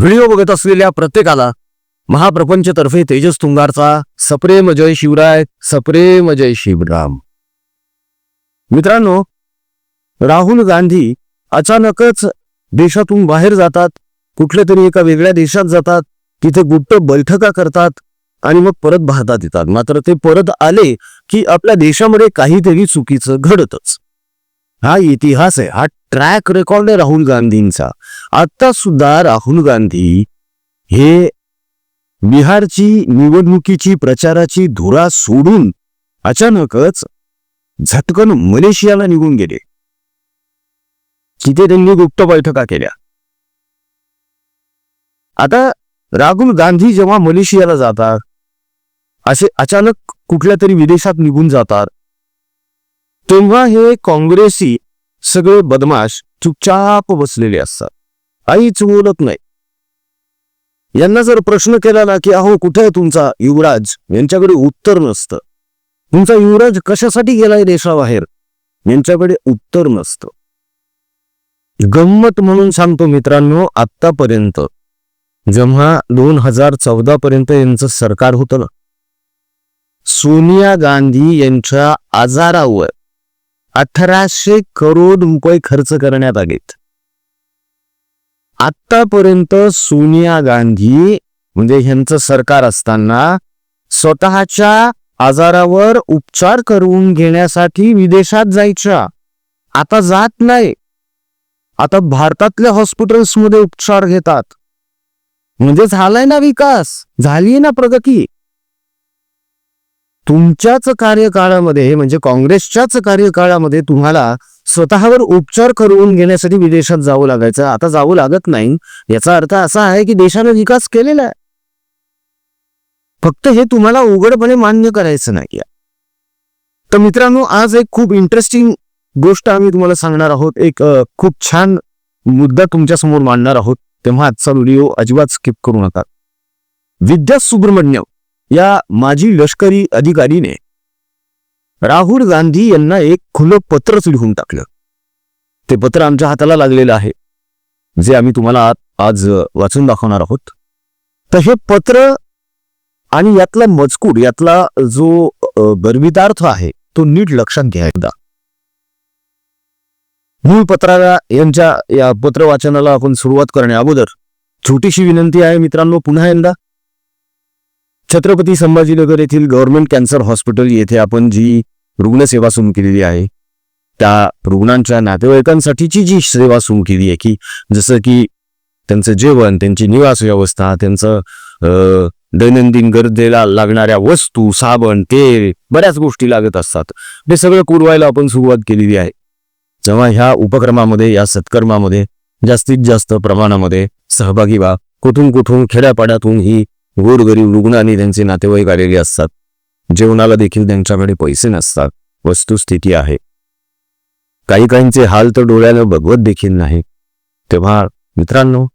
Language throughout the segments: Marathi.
व्हिडिओ बघत असलेल्या प्रत्येकाला महाप्रपंचतर्फे तेजस तुंगारचा सप्रेम जय शिवराय सप्रेम जय शिवराम. मित्रांनो राहुल गांधी अचानकच देशातून बाहेर जातात कुठल्या तरी एका वेगळ्या देशात जातात तिथे गुप्त बैठका करतात आणि मग परत भारतात येतात. मात्र ते परत आले की आपल्या देशामध्ये काहीतरी चुकीचं घडतच. हा इतिहास आहे. हा ट्रॅक रेकॉर्ड आहे राहुल गांधींचा. आता सुद्धा राहुल गांधी हे बिहारची निवडणुकीची प्रचाराची धुरा सोडून अचानकच झटकन मलेशियाला निघून गेले. तिथे त्यांनी गुप्त बैठका केल्या. आता राहुल गांधी जेव्हा मलेशियाला जातात असे अचानक कुठल्या तरी विदेशात निघून जातात तेव्हा हे काँग्रेसी सगळे बदमाश चुपचाप बसलेले असतात. काहीच बोलत नाही. यांना जर प्रश्न केला ना की अहो कुठे आहे तुमचा युवराज? यांच्याकडे उत्तर नसतं. तुमचा युवराज कशासाठी गेलाय देशाबाहेर? यांच्याकडे उत्तर नसतं. गंमत म्हणून सांगतो मित्रांनो आतापर्यंत जेव्हा दोन हजार चौदा पर्यंत यांचं सरकार होतं ना सोनिया गांधी यांच्या आजारावर अठराशे करोड रुपये खर्च करण्यात आलेत. आतापर्यंत सोनिया गांधी म्हणजे ह्यांचं सरकार असताना स्वतःच्या आजारावर उपचार करून घेण्यासाठी विदेशात जायच्या. आता जात नाही. आता भारतातल्या हॉस्पिटल्समध्ये उपचार घेतात. म्हणजे झालाय ना विकास. झाली ना प्रगती. तुमच्याच कार्यकाळामध्ये म्हणजे काँग्रेसच्याच कार्यकाळामध्ये तुम्हाला स्वतःवर उपचार करून घेण्यासाठी विदेशात जावं लागायचं. आता जावं लागत नाही. याचा अर्थ असा आहे की देशाने विकास केलेला आहे. फक्त हे तुम्हाला उघडपणे मान्य करायचं नाही तर मित्रांनो आज एक खूप इंटरेस्टिंग गोष्ट आम्ही तुम्हाला सांगणार आहोत. एक खूप छान मुद्दा तुमच्यासमोर मांडणार आहोत. तेव्हा आजचा व्हिडिओ अजिबात स्किप करू नका. विद्या सुब्रमण्यम. या माजी लष्करी अधिकारीने राहुल गांधी यांना एक खुलं पत्रच लिहून टाकलं. ते पत्र आमच्या हाताला लागलेलं आहे. जे आम्ही तुम्हाला आज वाचून दाखवणार आहोत. तर हे पत्र आणि यातला मजकूर यातला जो गर्भितार्थ आहे तो नीट लक्षात घ्या एकदा मूळ पत्राला यांच्या या पत्र वाचनाला आपण सुरुवात करण्या अगोदर छोटीशी विनंती आहे मित्रांनो पुन्हा यंदा छत्रपती संभाजीनगर येथील गव्हर्नमेंट कॅन्सर हॉस्पिटल येथे आपण जी रुग्णसेवा सुरू केलेली आहे त्या रुग्णांच्या नातेवाईकांसाठीची जी सेवा सुरू केली आहे की जसं की त्यांचं जेवण त्यांची निवास व्यवस्था त्यांचं दैनंदिन गरजेला लागणाऱ्या वस्तू साबण तेल बऱ्याच गोष्टी लागत असतात. हे सगळं पुरवायला आपण सुरुवात केलेली आहे. जेव्हा ह्या उपक्रमामध्ये या सत्कर्मामध्ये जास्तीत जास्त प्रमाणामध्ये सहभागी व्हा. कुठून कुठून खेड्यापाड्यातून ही गोरगरीब रुग्ण आणि त्यांचे नातेवाईक आलेले असतात. जेवणाला देखील त्यांच्याकडे पैसे नसतात. वस्तुस्थिती आहे. काही काहींचे हाल तर डोळ्याला बघवत देखील नाही. तेव्हा मित्रांनो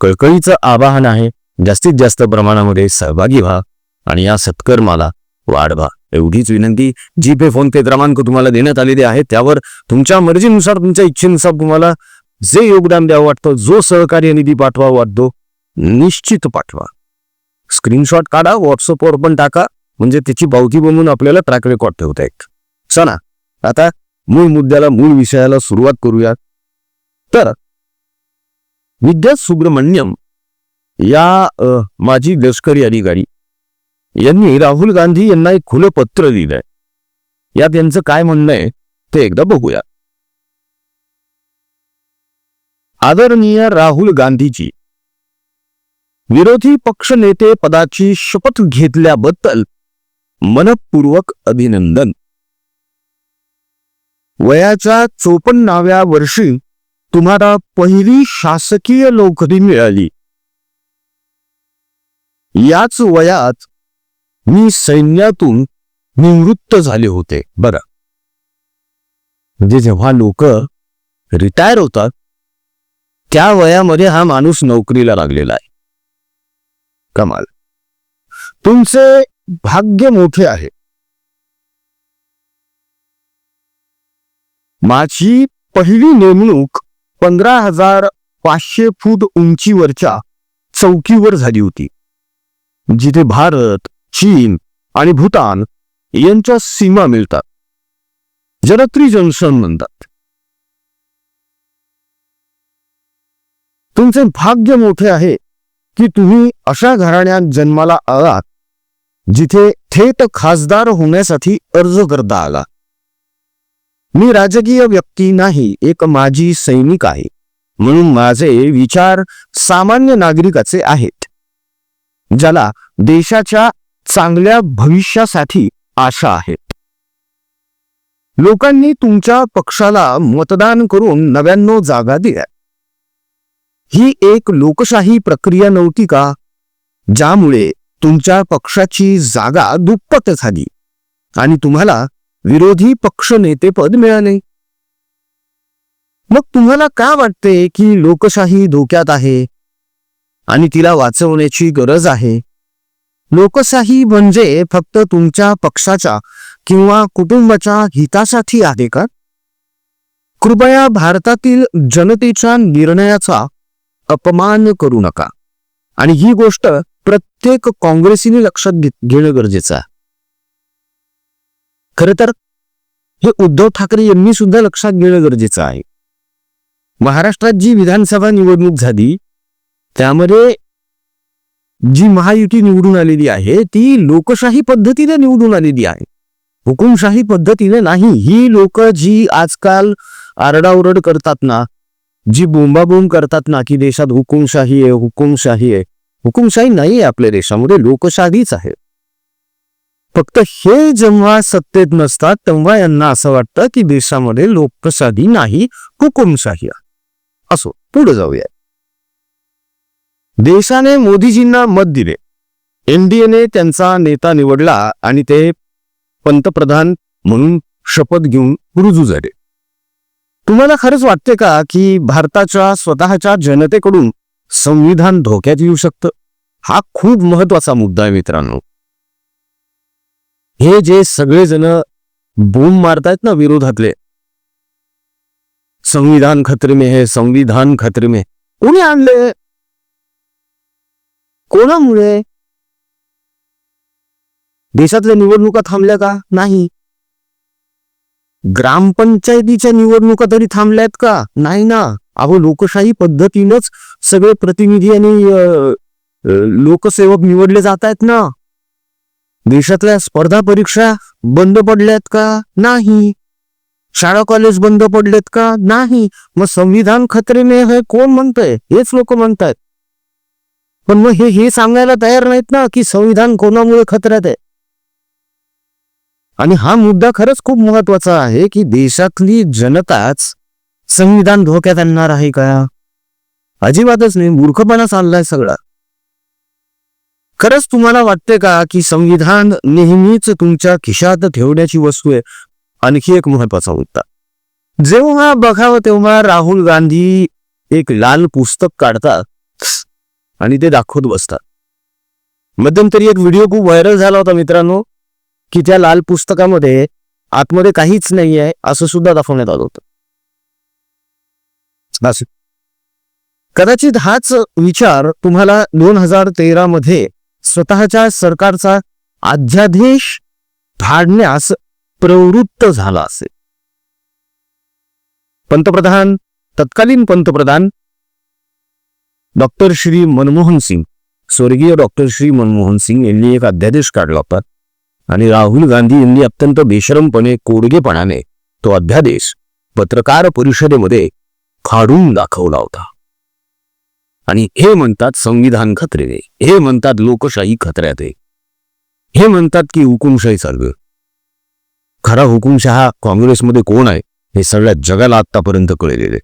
कळकळीचं आवाहन आहे जास्तीत जास्त प्रमाणामध्ये सहभागी व्हा आणि या सत्कर्माला वाढवा. एवढीच विनंती जी पे फोन पे क्रमांक तुम्हाला देण्यात आलेले आहे त्यावर तुमच्या मर्जीनुसार तुमच्या इच्छेनुसार तुम्हाला जे योगदान द्यावं वाटतं जो सहकार्य निधी पाठवा वाटतो निश्चित पाठवा. स्क्रीनशॉट काढा व्हॉट्सअपवर पण टाका. म्हणजे त्याची पावती बनवून आपल्याला ट्रॅक रेकॉर्ड ठेवता येईल. चला आता मूळ मुद्द्याला मूळ विषयाला सुरुवात करूया तर विद्या सुब्रमण्यम या माजी लष्करी अधिकारी यांनी राहुल गांधी यांना एक खुलं पत्र लिहिलंय यात यांचं काय म्हणणं आहे ते एकदा बघूया. आदरणीय राहुल गांधीजी विरोधी पक्ष नेते पदाची शपथ घेतल्याबद्दल मनपूर्वक अभिनंदन. वयाच्या चोपन्नाव्या वर्षी तुम्हाला पहिली शासकीय नोकरी मिळाली. याच वयात मी सैन्यातून निवृत्त झाले होते. बरं. म्हणजे जेव्हा लोक रिटायर होतात त्या वयामध्ये हा माणूस नोकरीला लागलेला आहे. कमाल. तुमचे भाग्य मोठे आहे. माझी पहिली नेमणूक पंधरा हजार पाचशे फूट उंचीवरच्या चौकीवर झाली होती. जिथे भारत चीन आणि भूतान यांच्या सीमा मिळतात. जनत्री जंक्शन म्हणतात. तुमचे भाग्य मोठे आहे. की तुम्ही अशा घराण्यात जन्माला आलात जिथे थेट खासदार होण्यासाठी अर्ज करता आला. मी राजकीय व्यक्ती नाही एक माजी सैनिक आहे म्हणून माझे विचार सामान्य नागरिकाचे आहेत ज्याला देशाच्या चांगल्या भविष्यासाठी आशा आहेत. लोकांनी तुमच्या पक्षाला मतदान करून नव्याण्णव जागा दिल्या. ही एक लोकशाही प्रक्रिया नव्हती का? ज्यामुळे तुमच्या पक्षाची जागा दुप्पट झाली आणि तुम्हाला विरोधी पक्ष नेतेपद मिळाले. मग तुम्हाला का वाटते की लोकशाही धोक्यात आहे आणि तिला वाचवण्याची गरज आहे? लोकशाही म्हणजे फक्त तुमच्या पक्षाच्या किंवा कुटुंबाच्या हितासाठी आहे का? कृपया भारतातील जनतेच्या निर्णयाचा अपमान करू नका. आणि ही गोष्ट प्रत्येक काँग्रेसीने लक्षात घेणं गरजेचं आहे. खर तर हे उद्धव ठाकरे यांनी सुद्धा लक्षात घेणं गरजेचं आहे. महाराष्ट्रात जी विधानसभा निवडणूक झाली त्यामध्ये जी महायुती निवडून आलेली आहे ती लोकशाही पद्धतीने निवडून आलेली आहे. हुकुमशाही पद्धतीने नाही ही लोक जी आजकाल आरडाओरड करतात ना जी बोंबाबोंब करतात ना की देशात हुकुमशाही आहे हुकुमशाही आहे. हुकुमशाही नाही आहे आपल्या देशामध्ये लोकशाहीच आहे. फक्त हे जेव्हा सत्तेत नसतात तेव्हा यांना असं वाटतं की देशामध्ये लोकशाही नाही हुकुमशाही आहे. असो पुढे जाऊया. देशाने मोदीजींना मत दिले. एनडीएने त्यांचा नेता निवडला आणि ते पंतप्रधान म्हणून शपथ घेऊन रुजू झाले. तुम्हाला खरंच वाटते का की भारताच्या स्वतःच्या जनतेकडून संविधान धोक्यात येऊ शकतं? हा खूप महत्त्वाचा मुद्दा आहे मित्रांनो. हे जे सगळेजण बोंब मारतायत ना विरोधातले संविधान खतरे में संविधान खतरे में कोणी आणले कोणामुळे? देशातल्या निवडणुका थांबल्या का? नाही. ग्रामपंचायतीच्या निवडणुका तरी थांबल्यात का? नाही ना. अहो लोकशाही पद्धतीनंच सगळे प्रतिनिधी आणि लोकसेवक निवडले जात आहेत ना. देशातल्या स्पर्धा परीक्षा बंद पडल्यात का? नाही. शाळा कॉलेज बंद पडलेत का? नाही. मग संविधान खतरे में कोण म्हणतंय? हेच लोक म्हणतायत. पण मग हे हे सांगायला तयार नाहीत ना की संविधान कोणामुळे खतऱ्यात आहे? आणि हा मुद्दा खरंच खूप महत्त्वाचा आहे की देशातली जनताच संविधान धोक्यात आणणार आहे का? अजिबातच नाही मूर्खपणा चाललाय सगळा. खरंच तुम्हाला वाटते का की संविधान नेहमीच तुमच्या खिशात ठेवण्याची वस्तू आहे? आणखी एक महत्त्वाचा मुद्दा. जेव्हा बघावं तेव्हा राहुल गांधी एक लाल पुस्तक काढतात आणि ते दाखवत बसतात. मध्यंतरी एक व्हिडिओ खूप व्हायरल झाला होता मित्रांनो. की त्या लाल पुस्तकामध्ये आतमध्ये काहीच नाही आहे असं सुद्धा दाखवण्यात आलं होतं. कदाचित हाच विचार तुम्हाला दोन हजार तेरा मध्ये स्वतःच्या सरकारचा अध्यादेश धाडण्यास प्रवृत्त झाला असेल. पंतप्रधान तत्कालीन पंतप्रधान डॉक्टर श्री मनमोहन सिंग स्वर्गीय डॉक्टर श्री मनमोहन सिंग यांनी एक अध्यादेश काढला होता. आणि राहुल गांधी यांनी अत्यंत बेशरमपणे कोडगेपणाने तो अध्यादेश पत्रकार परिषदेमध्ये खाडून दाखवला होता. आणि हे म्हणतात संविधान खतरे हे म्हणतात लोकशाही खतऱ्यात आहे हे म्हणतात की हुकुमशाही चालू खरा हुकुमशहा काँग्रेसमध्ये कोण आहे हे सगळ्या जगाला आतापर्यंत कळलेले.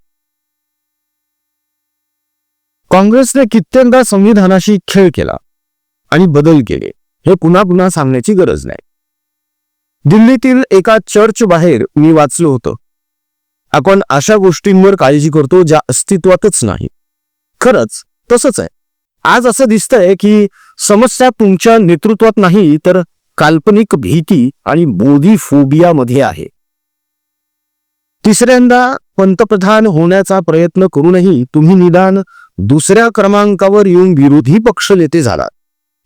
काँग्रेसने कित्येकदा संविधानाशी खेळ केला आणि बदल केले. हे पुन्हा पुन्हा सांगण्याची गरज नाही. दिल्लीतील एका चर्च बाहेर मी वाचलं होतं. आपण अशा गोष्टींवर काळजी करतो ज्या अस्तित्वातच नाही. खरंच तसंच आहे. आज असं दिसतंय की समस्या तुमच्या नेतृत्वात नाही तर काल्पनिक भीती आणि बोधी फोबियामध्ये आहे. तिसऱ्यांदा पंतप्रधान होण्याचा प्रयत्न करूनही तुम्ही निदान दुसऱ्या क्रमांकावर येऊन विरोधी पक्ष नेते झालात.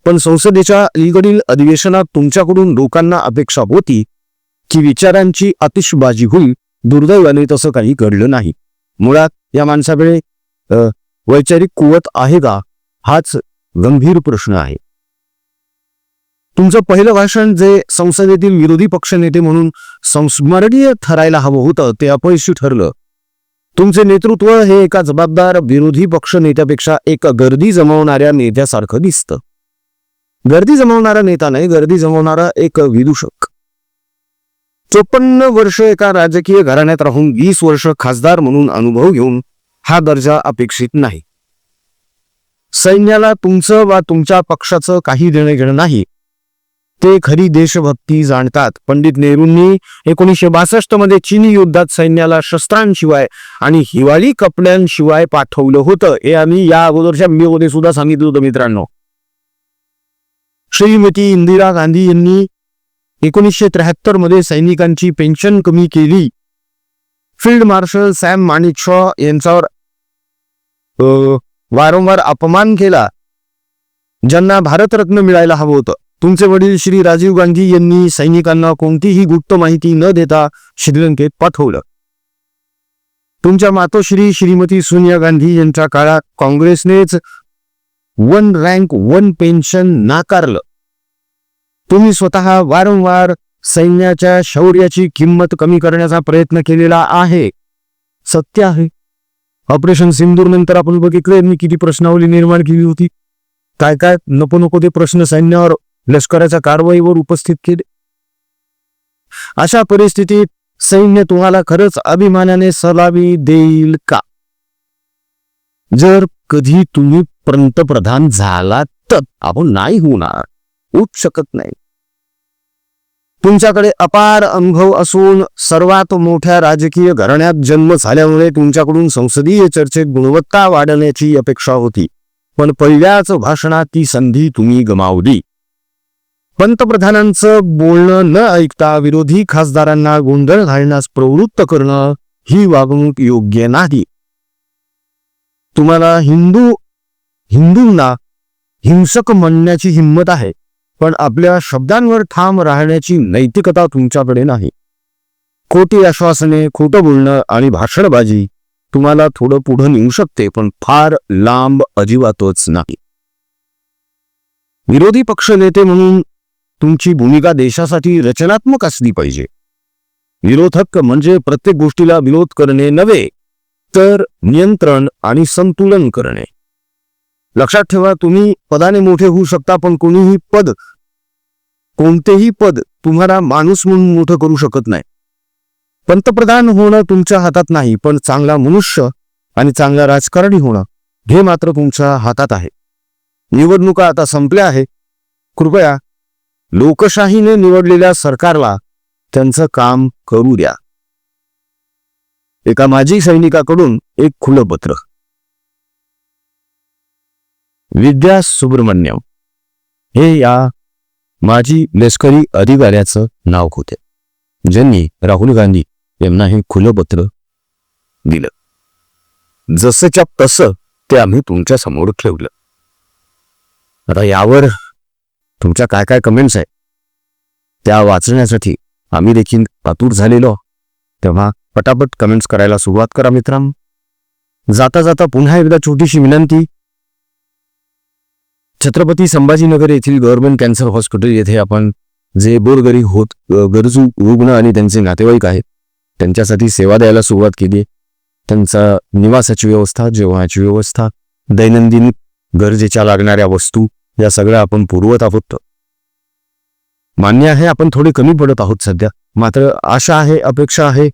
पण संसदेच्या अलीकडील अधिवेशनात तुमच्याकडून लोकांना अपेक्षा होती की विचारांची आतिषबाजी होईल दुर्दैवाने तसं काही घडलं नाही. मुळात या माणसाकडे वैचारिक कुवत आहे का? हाच गंभीर प्रश्न आहे. तुमचं पहिलं भाषण जे संसदेतील विरोधी पक्षनेते म्हणून संस्मरणीय ठरायला हवं होतं ते अपयशी ठरलं. तुमचे नेतृत्व हे एका जबाबदार विरोधी पक्ष नेत्यापेक्षा एक गर्दी जमवणाऱ्या नेत्यासारखं दिसतं. गर्दी जमवणारा नेता नाही गर्दी जमवणारा एक विदूषक. चोपन्न वर्ष एका राजकीय घराण्यात राहून वीस वर्ष खासदार म्हणून अनुभव घेऊन हा दर्जा अपेक्षित नाही. सैन्याला तुमचं वा तुमच्या पक्षाचं काही देणं घेणं नाही. ते खरी देशभक्ती जाणतात. पंडित नेहरूंनी एकोणीसशे बासष्टमध्ये चीनी युद्धात सैन्याला शस्त्रांशिवाय आणि हिवाळी कपड्यांशिवाय पाठवलं होतं. हे आम्ही या अगोदरच्या मध्ये सुद्धा सांगितलं होतं मित्रांनो. श्रीमती इंदिरा गांधी यांनी एकोणीसशे त्र्याहत्तरमध्ये सैनिकांची पेन्शन कमी केली. फील्ड मार्शल सॅम माणिकशॉ यांच्यावर वारंवार अपमान केला. ज्यांना भारतरत्न मिळायला हवं होतं. तुमचे वडील श्री राजीव गांधी यांनी सैनिकांना कोणतीही गुप्त माहिती न देता श्रीलंकेत पाठवलं. तुमच्या मातोश्री श्रीमती सोनिया गांधी यांच्या काळात काँग्रेसनेच वन रँक वन पेन्शन नाकारलं. तुम्ही स्वतः वारंवार सैन्याच्या शौर्याची किंमत कमी करण्याचा प्रयत्न केलेला आहे. सत्य आहे. ऑपरेशन सिंदूर नंतर आपण बघितलं यांनी किती प्रश्नावली निर्माण केली होती. काय काय? नको नको ते प्रश्न सैन्यावर लष्कराच्या कारवाईवर उपस्थित केले. अशा परिस्थितीत सैन्य तुम्हाला खरंच अभिमानाने सलामी देईल का? जर कधी तुम्ही पंतप्रधान झालात तर आपण नाही होणार. होऊच शकत नाही. तुमच्याकडे अपार अनुभव असून सर्वात मोठ्या राजकीय घराण्यात जन्म झाल्यामुळे तुमच्याकडून संसदीय चर्चेत गुणवत्ता वाढण्याची अपेक्षा होती. पण पहिल्याच भाषणात ती संधी तुम्ही गमावली. पंतप्रधानांचं बोलणं न ऐकता विरोधी खासदारांना गोंधळ घालण्यास प्रवृत्त करणं ही वागणूक योग्य नाही. तुम्हाला हिंदू हिंदूंना हिंसक म्हणण्याची हिंमत आहे पण आपल्या शब्दांवर ठाम राहण्याची नैतिकता तुमच्याकडे नाही. खोटी आश्वासने खोटं बोलणं आणि भाषणबाजी तुम्हाला थोडं पुढं नेऊ शकते पण फार लांब अजिबातच नाही. विरोधी पक्ष नेते म्हणून तुमची भूमिका देशासाठी रचनात्मक असली पाहिजे. विरोधक म्हणजे प्रत्येक गोष्टीला विरोध करणे नव्हे तर नियंत्रण आणि संतुलन करणे. लक्षात ठेवा तुम्ही पदाने मोठे होऊ शकता पण कोणीही पद कोणतेही पद तुम्हाला माणूस म्हणून मोठं करू शकत नाही. पंतप्रधान होणं तुमच्या हातात नाही पण चांगला मनुष्य आणि चांगला राजकारणी होणं हे मात्र तुमच्या हातात आहे. निवडणुका आता संपल्या आहे कृपया लोकशाहीने निवडलेल्या सरकारला त्यांचं काम करू द्या. एका माजी सैनिकाकडून एक खुलं पत्र. विद्या सुब्रमण्यम. हे या माजी लष्करी अधिकाऱ्याचं नाव होते. ज्यांनी राहुल गांधी यांना हे खुलं पत्र दिलं. जसंच्या तसं ते आम्ही तुमच्यासमोर ठेवलं. आता यावर तुमच्या काय काय कमेंट्स आहे त्या वाचण्यासाठी आम्ही देखील आतूर झालेलो. तेव्हा पटापट कमेंट्स करायला सुरुवात करा मित्रांनो. जाता जाता पुन्हा एकदा छोटीशी विनंती. छत्रपती संभाजीनगर येथील गव्हर्नमेंट कॅन्सर हॉस्पिटल येथे आपण जे बोरगरी होत गरजू रुग्ण आणि त्यांचे नातेवाईक आहेत त्यांच्यासाठी सेवा द्यायला सुरुवात केली त्यांचा निवासाची व्यवस्था जेवणाची व्यवस्था दैनंदिन गरजेच्या लागणाऱ्या वस्तू या सगळ्या आपण पुरवत आहोत. मान्य आहे आपण थोडे कमी पडत आहोत सध्या. मात्र आशा आहे अपेक्षा आहे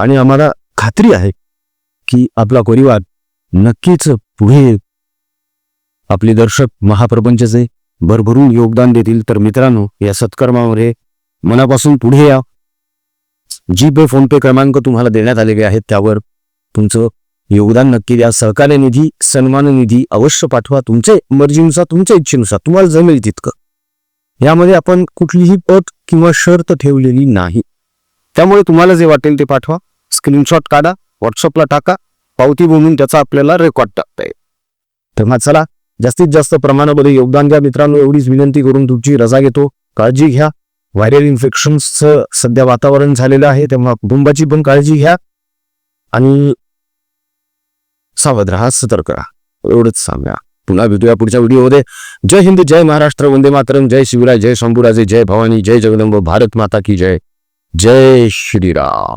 आणि आम्हाला खात्री आहे की आपला परिवार नक्कीच पुढे आपले दर्शक महाप्रपंचचे भरभरून योगदान देतील. तर मित्रांनो या सत्कर्मामध्ये मनापासून पुढे या. जी पे फोन पे क्रमांक तुम्हाला देण्यात आलेले आहेत त्यावर तुमचं योगदान नक्की द्या. सहकार्य निधी सन्मान निधी अवश्य पाठवा. तुमच्या मर्जीनुसार तुमच्या इच्छेनुसार तुम्हाला जमेल तितकं. यामध्ये आपण कुठलीही पट किंवा शर्त ठेवलेली नाही. त्यामुळे तुम्हाला जे वाटेल ते पाठवा. स्क्रीनशॉट काढा व्हॉट्सअपला टाका पावती बनवून त्याचा आपल्याला रेकॉर्ड टाकता येईल. मग चला जास्तीत जास्त प्रमाणामध्ये योगदान द्या मित्रांनो एवढीच विनंती करून तुमची रजा घेतो. काळजी घ्या. व्हायरल इन्फेक्शनचं सध्या वातावरण झालेलं आहे तेव्हा कुटुंबाची पण काळजी घ्या. आणि सावध राहा सतर्क राहा. एवढंच सांगा. पुन्हा भेटूया पुढच्या व्हिडिओमध्ये. जय हिंद जय महाराष्ट्र वंदे मातरम जय शिवराय जय शंभूराजे जय भवानी जय जगदंब भारत माता की जय. जय श्रीराम.